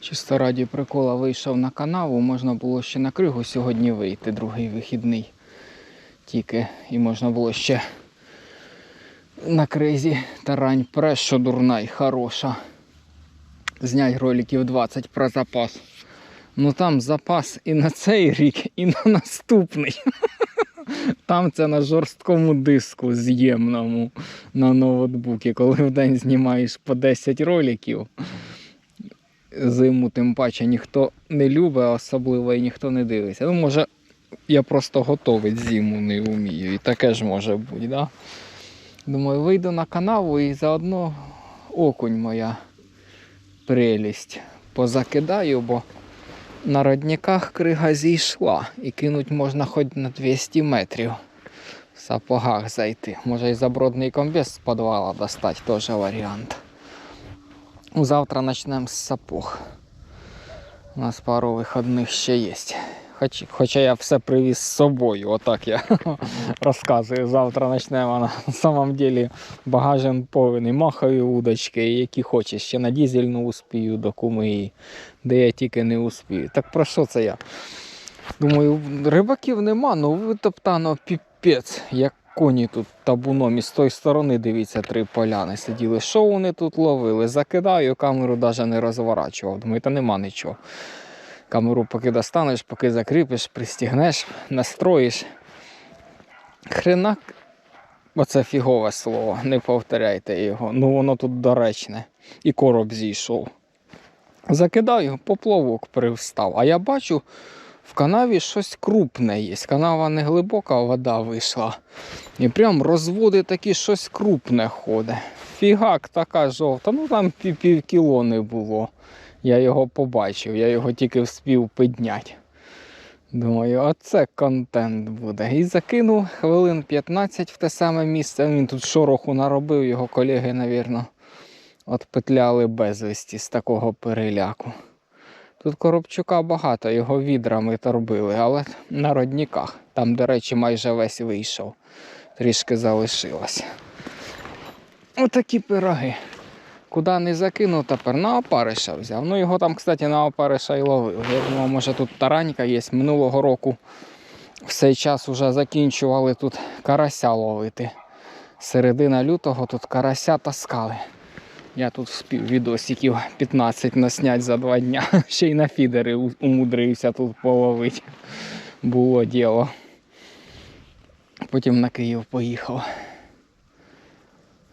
Чисто раді прикола вийшов на канаву, можна було ще на кригу сьогодні вийти, другий вихідний. Тільки і можна було ще на кризі тарань прес, дурна й хороша. Знять роликів 20 про запас. Ну там запас і на цей рік, і на наступний. Там це на жорсткому диску з'ємному на ноутбуці, коли в день знімаєш по 10 роликів. Зиму тим паче ніхто не любить, особливо і ніхто не дивиться. Ну, може, я просто готовить зиму не вмію. І таке ж може бути, да? Думаю, вийду на канаву і заодно окунь моя прелість позакидаю, бо на родниках крига зійшла і кинуть можна хоч на 200 метрів. В сапогах зайти. Може і забродний комбез з підвала достати, теж варіант. Завтра почнемо з сапог. У нас пару виходних ще є. Хоч, хоча я все привіз з собою, отак я розказую. Завтра почнемо на самом деле багажен повний. Махаю удочки, які хочеш. Ще на дізельну успію до куми, де я тільки не успію. Так про що це я? Думаю, рибаків нема, ну витоптано піпець, як коні тут табуном. І з тої сторони, дивіться, три поляни сиділи. Що вони тут ловили? Закидаю, камеру навіть не розворачував. Думаю, та нема нічого. Камеру поки достанеш, поки закріпиш, пристігнеш, настроїш. Хренак, оце фігове слово, не повторяйте його. Ну воно тут доречне. І короб зійшов. Закидаю, поплавок привстав. А я бачу, в канаві щось крупне є. Канава не глибока, вода вийшла. І прям розводи такі щось крупне ходить. Фігак така жовта, ну там пів, кіло не було. Я його побачив, я його тільки вспів підняти. Думаю, оце контент буде. І закинув хвилин 15 в те саме місце. Він тут шороху наробив, його колеги, навірно, отпетляли безвісті з такого переляку. Тут Коробчука багато, його відрами торбили, але на родниках. Там, до речі, майже весь вийшов. Трішки залишилось. Отакі пироги. Куди не закинув тепер, на опариша взяв. Ну його там, кстати, на опариша і ловив. Я думав, може тут таранька є. Минулого року в цей час вже закінчували тут карася ловити. Середина лютого тут карася таскали. Я тут вспів відосиків 15 наснять за два дня. Ще й на фідери умудрився тут половити. Було діло. Потім на Київ поїхав.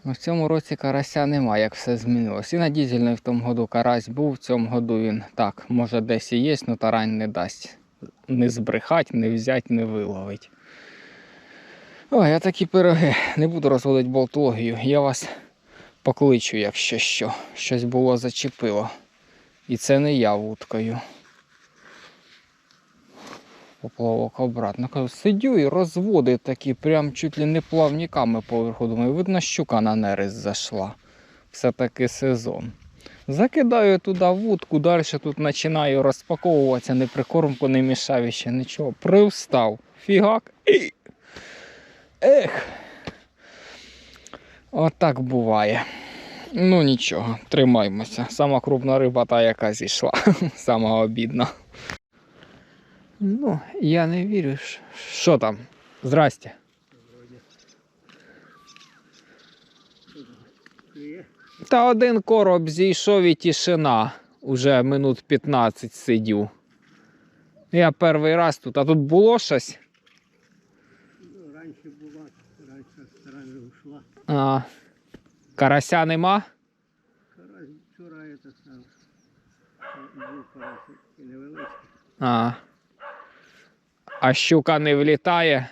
Ну, В цьому році карася нема, як все змінилось. І на дізельний в тому году карась був, в цьому году він так, може десь і є, але тарань не дасть. Не збрехать, не взять, не виловить. Ой, я такі пироги. Не буду розводити болтологію. Я вас покличу, якщо що. Щось було зачепило. І це не я вудкою. Поплавок обратно. Сидю і розводи такі, прям чуть ли не плавниками поверху. Думаю, видно, щука на нерест зайшла. Все-таки сезон. Закидаю туди вудку, далі тут починаю розпаковуватися, не прикормку, не мішав ще нічого. Привстав. Фігак. І... Ех. Отак буває. Ну нічого, тримаймося. Сама крупна риба та, яка зійшла. Сама обідна. Ну, я не вірю. Що там? Здрасте. Та один короб зійшов і тишина. Уже минут 15 сидів. Я перший раз тут, а тут було щось. Раніше була, раніше сторона ушла. А, карася нема? Карась вчора це сам. Був карась і невеличкий. А. А щука не влітає.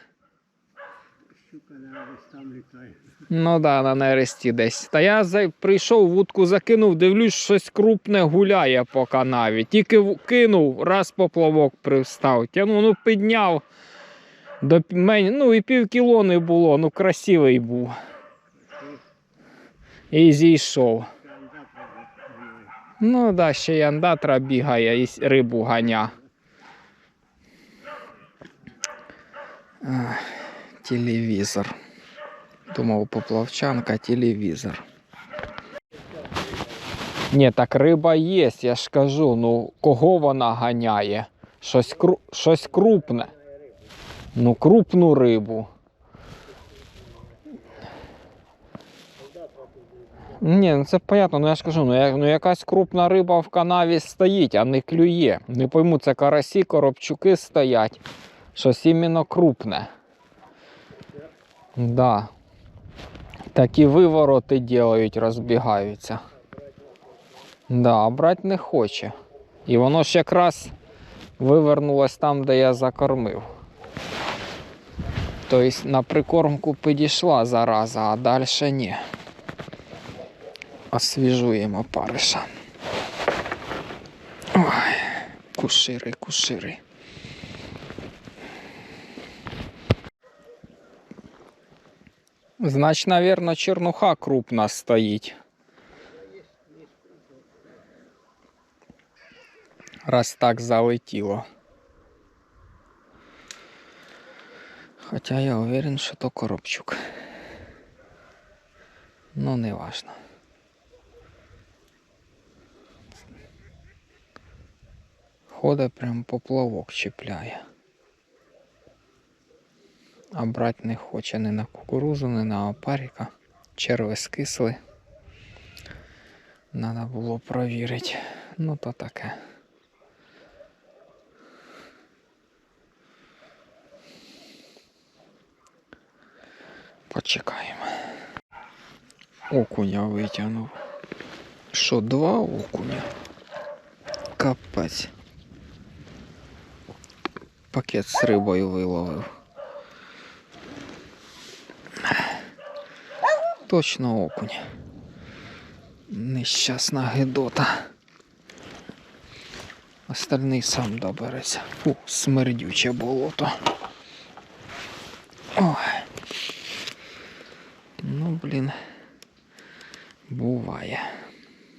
Щука на там літає. Ну да, на нересті десь. Та я прийшов, вудку закинув, дивлюсь, щось крупне гуляє по канаві. Тільки кинув, раз поплавок привстав. Тягну, ну підняв. До Ну і пів кіло не було, ну красивий був. І зійшов. Ну да, ще й андатра бігає і рибу ганя. Телевізор. Думав, поплавчанка, телевізор. Ні, так риба є, я ж кажу, ну кого вона ганяє? Щось, кру... Щось крупне. Ну, крупну рибу. Ні, ну це понятно, ну я ж кажу, ну, я, ну якась крупна риба в канаві стоїть, а не клює. Не пойму, це карасі, коробчуки стоять. Щось іменно крупне. Да. Такі вивороти ділають, розбігаються. Да, брати не хоче. І воно ж якраз вивернулось там, де я закормив. Тобто на прикормку підійшла зараза, а далі ні. Освіжуємо париша. Ой, кушири, кушири. Значить, наверное, чернуха крупна стоїть. Раз так залетіло. Хоча я уверен, що то коробчук. Ну, не важно. Ходить прям поплавок чіпляє. А брать не хоче ні на кукурузу, ні на опаріка. Черви скисли. Надо було провірити. Ну то таке. Почекаємо. Окуня витягнув. Що, два окуня? Капець. Пакет з рибою виловив. Точно окунь. Нещасна гидота. Остальний сам добереться. Фу, смердюче болото. Ой. Ну, блін. Буває.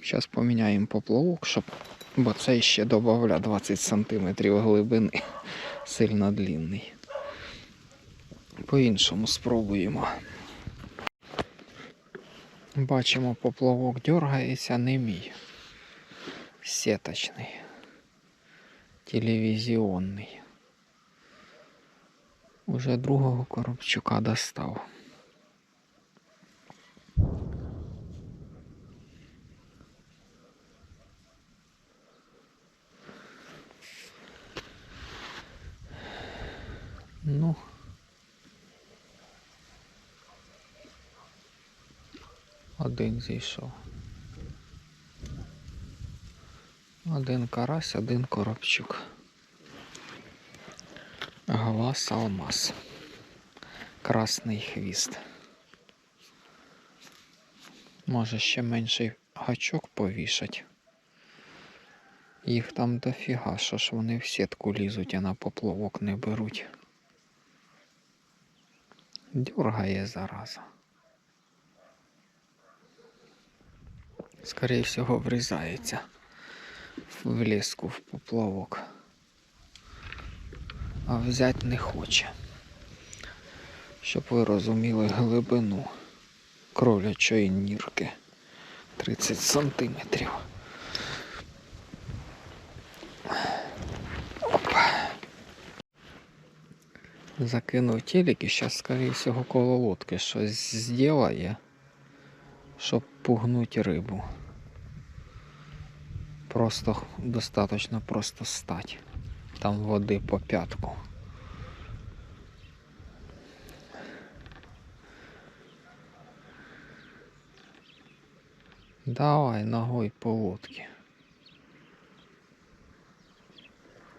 Зараз поміняємо поплавок, щоб. Бо це ще додавля 20 см глибини. Сильно длинний. По-іншому спробуємо. Бачимо, поплавок дергається, не мій. Сеточний. Телевізіонний. Уже другого коробчука достав. Ну. Зійшов. Один карась, один коробчук. Глаз алмаз. Красний хвіст. Може ще менший гачок повішать. Їх там дофіга, що ж вони в сітку лізуть, а на поплавок не беруть. Дюргає зараза. Скорее всього, врізається в ліску в поплавок. А взять не хоче. Щоб ви розуміли глибину кролячої нірки 30 сантиметрів. Закинув телек і зараз, скоріше всього, коло лодки щось зробить, щоб пугнути рибу. Просто достаточно просто стать. Там води по п'ятку. Давай ногой по лодке.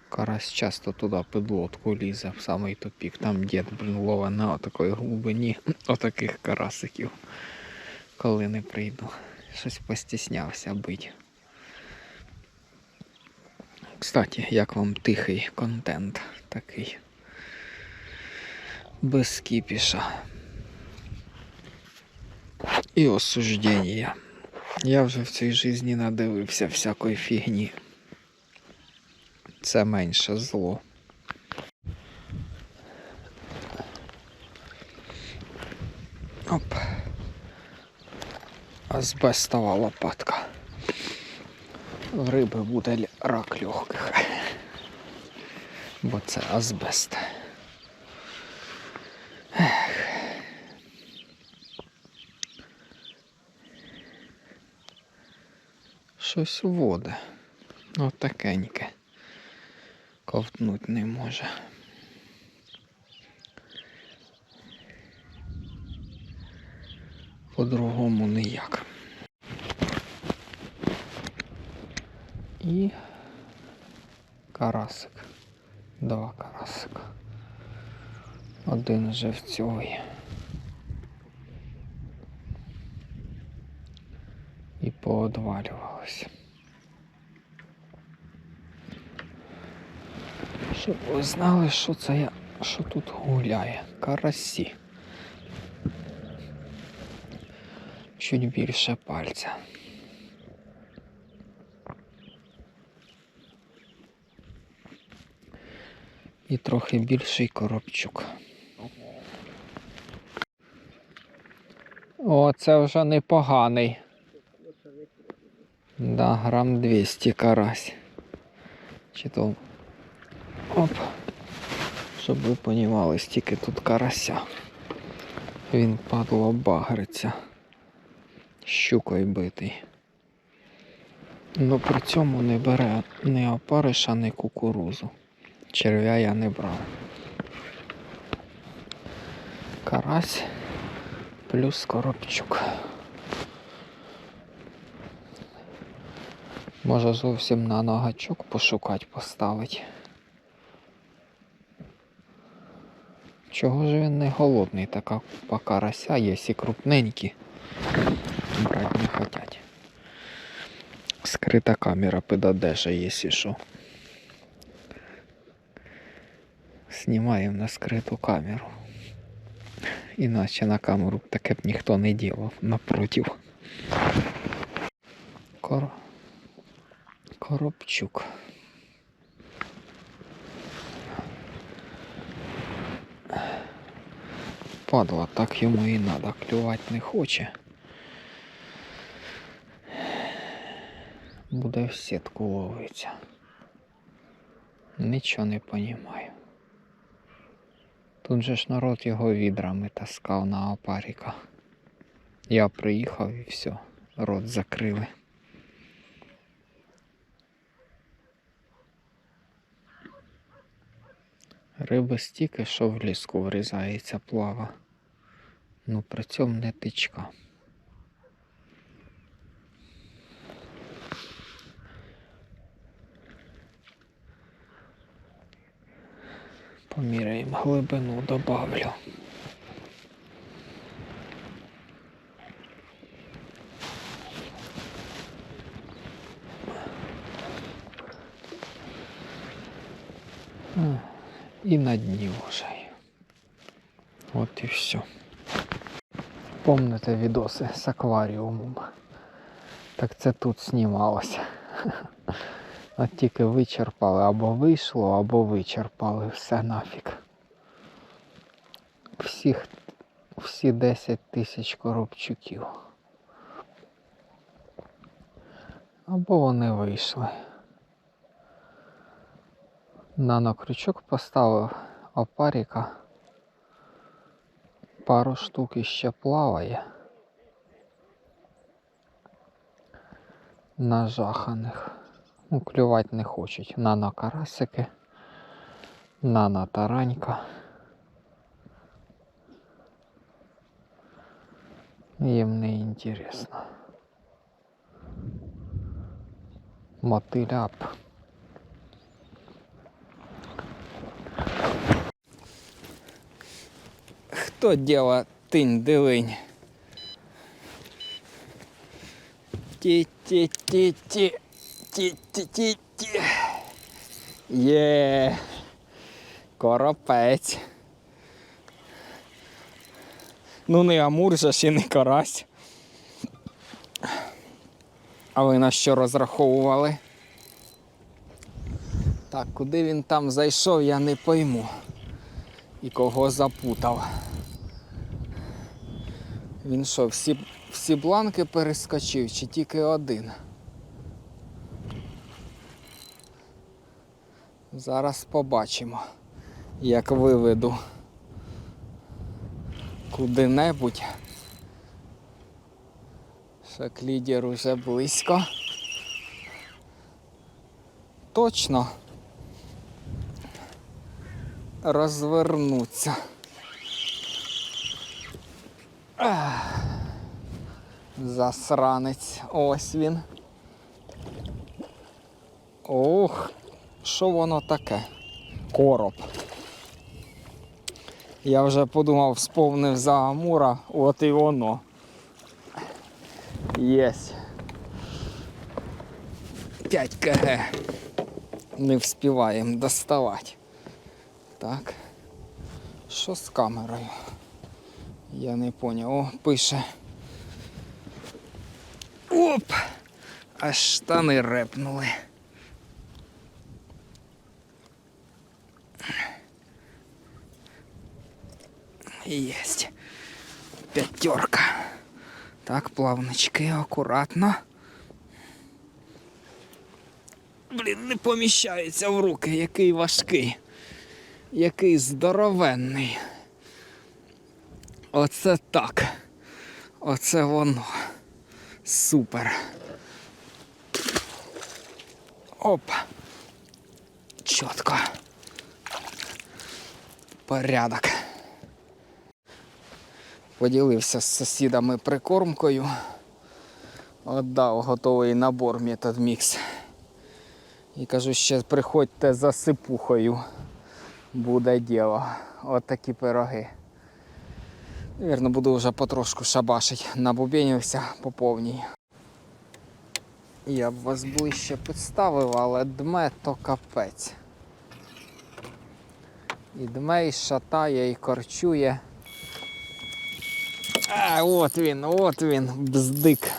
Карась часто туди під лодку лізе в самий тупік. Там дід, блін, ловить на такої глибині отаких карасиків. Коли не прийду. Щось постіснявся бить. Кстати, як вам тихий контент такий. Без кіпіша. І осуждення. Я вже в цій житті надивився всякої фігні. Це менше зло. Оп. Азбестова лопатка. Риби буде рак легких. Бо це азбест. Щось воде. Ну такеньке. Ковтнуть не може. По-другому ніяк. І карасик. Два карасика. Один вже в є. І поодвалювалося. Щоб ви знали, що це я, що тут гуляє. Карасі. Чуть більше пальця. І трохи більший коробчук. О, це вже непоганий. Да, грам 200 карась. Чи то. Оп. Щоб ви понімали, стільки тут карася. Він падло багриться. Щукою битий. Ну при цьому не бере ні опариша, ні кукурузу. Черв'я я не брав. Карась плюс коробчук. Може зовсім на ногачок пошукати, поставити. Чого ж він не голодний, така купа карася є і крупненькі. Брати не хотять. Скрита камера підодеже, якщо що. Знімаємо на скриту камеру. Іначе на камеру б таке б ніхто не ділав напротив. Кор... Коробчук. Падла, так йому і надо, клювати не хоче. Буде в сітку ловиться. Нічого не понімаю. Тут же ж народ його відрами таскав на опаріка. Я приїхав і все, рот закрили. Риби стільки, що в ліску врізається плава. Ну при цьому не тичка. Поміряємо глибину, добавлю. І на дні вже. От і все. Помните відоси з акваріумом? Так це тут знімалося. От тільки вичерпали, або вийшло, або вичерпали все нафіг. Всіх, всі 10 тисяч коробчуків. Або вони вийшли. Нанокрючок поставив опаріка. Пару штук іще плаває. Нажаханих. Ну, клювати не хочуть. Нано-карасики, нано-таранька. Їм не інтересно. Мотиляп. Хто діла тинь дилинь? Ті-ті-ті-ті. Ті-ті-ті-ті. Є. Коропець. Ну не амур же і не карась. А ви на що розраховували? Так, куди він там зайшов, я не пойму. І кого запутав. Він що, всі, всі бланки перескочив чи тільки один? Зараз побачимо, як виведу куди-небудь. Шаклідер уже близько. Точно розвернуться. Засранець. Ось він. Ох, що воно таке? Короб. Я вже подумав, сповнив за Амура, от і воно. Єсть. 5 кг. Не вспіваємо доставати. Так. Що з камерою? Я не поняв. О, пише. Оп! Аж штани репнули. Єсть. П'ятерка. Так, плавнички, акуратно. Блін, не поміщається в руки, який важкий, який здоровенний. Оце так. Оце воно. Супер. Оп. Чітко. Порядок. Поділився з сусідами прикормкою. Отдав готовий набор методмікс. І кажу, ще приходьте за сипухою. Буде діло. От такі пироги. Вірно, буду вже потрошку шабашить. Набубенився по повній. Я б вас ближче підставив, але дме то капець. І дме, і шатає, і корчує. А, от він, от він, бздик.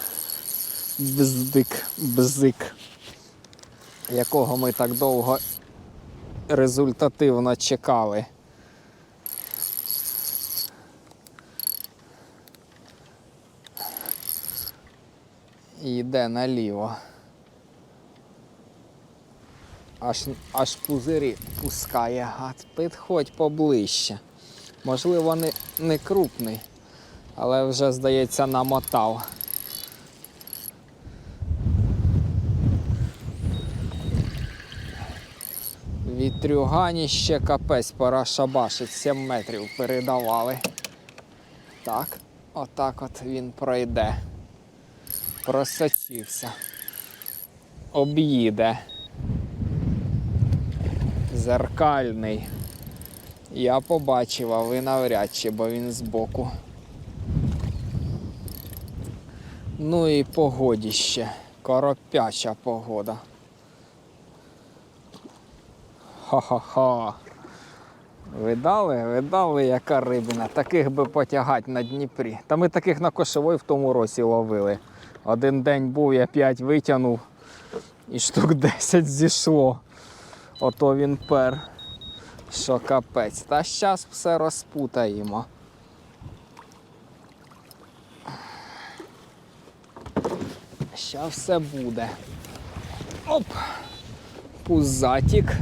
Бздик, бзик. Якого ми так довго результативно чекали. І йде наліво. Аж, аж пузирі пускає гад. Підходь поближче. Можливо, не, не крупний, але вже, здається, намотав. Вітрюгані ще капець, пора шабашить, 7 метрів передавали. Так, отак от він пройде. Просочився. Об'їде. Зеркальний. Я побачив, а ви навряд чи, бо він збоку. Ну і погодіще. Коропяча погода. Ха-ха-ха. Видали, видали, яка рибина. Таких би потягати на Дніпрі. Та ми таких на кошовой в тому році ловили. Один день був, я 5 витягнув і штук 10 зійшло. Ото він пер. Що капець. Та зараз все розпутаємо. Ща все буде. Оп! Пузатік.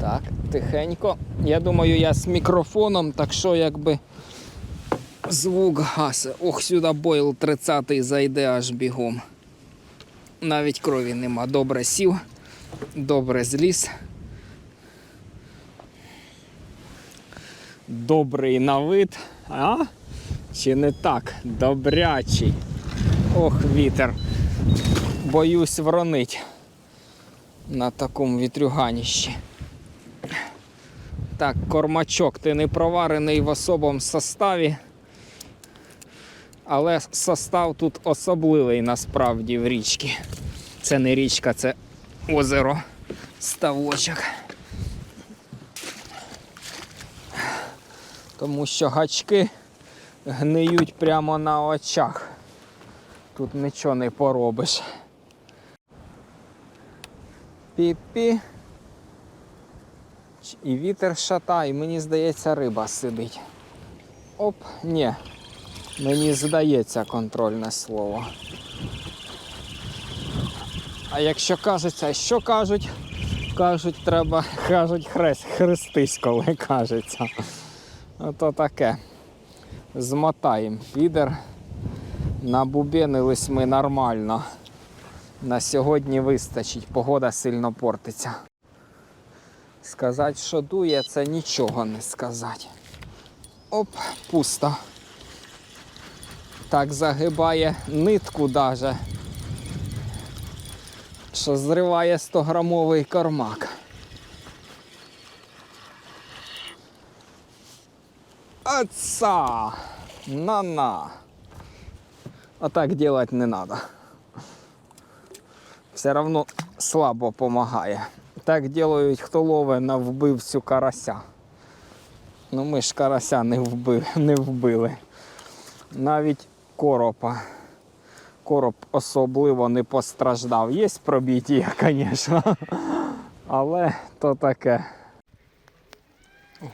Так, тихенько. Я думаю, я з мікрофоном, так що якби звук гасе. Ох, сюди бойл 30 зайде аж бігом. Навіть крові нема. Добре сів, добре зліз. Добрий на вид, а? Чи не так? Добрячий. Ох, вітер. Боюсь вронить на такому вітрюганіщі. Так, кормачок, ти не проварений в особому составі. Але состав тут особливий насправді в річці. Це не річка, це озеро ставочок. Тому що гачки гниють прямо на очах. Тут нічого не поробиш. Пі-пі. І вітер шата, і мені здається, риба сидить. Оп, ні. Мені здається контрольне слово. А якщо кажеться, що кажуть? кажуть, треба, кажуть, хрест, хрестись, коли кажеться. Ото таке. Змотаємо підер. Набубенились ми нормально. На сьогодні вистачить, погода сильно портиться. Сказати, що дує, це нічого не сказати. Оп, пусто. Так загибає нитку даже, що зриває 100-грамовий кормак. Отца! На-на! А так делать не надо. Все равно слабо помагає. Так делають, хто ловить на вбивцю карася. Ну ми ж карася не, вбив, не вбили. Навіть коропа. Короб особливо не постраждав. Є пробіття, звісно. Але то таке.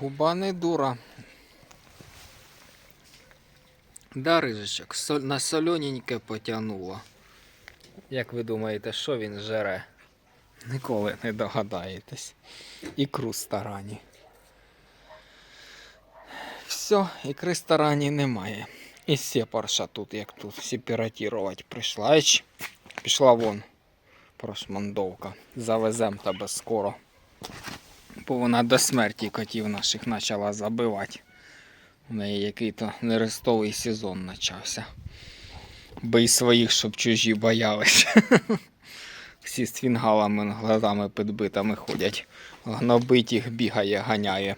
Губа не дура. Да, рижичок, соль, на солененьке потягнуло. Як ви думаєте, що він жере? Ніколи не догадаєтесь. Ікру старані. Все, ікри старані немає. І сепарша тут, як тут, сепаратірувати прийшла. Пішла вон. Прошмандовка. Завезем тебе скоро. Бо вона до смерті котів наших почала забивати. У неї який-то нерестовий сезон почався. Бий своїх, щоб чужі боялись. Всі з фінгалами глазами підбитими ходять. Гнобить їх бігає, ганяє.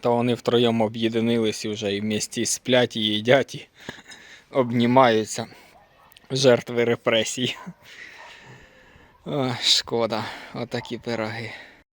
То вони втроєм об'єднились і вже і вместе сплять, і їдять, і обнімаються. Жертви репресій. О, шкода, отакі пироги.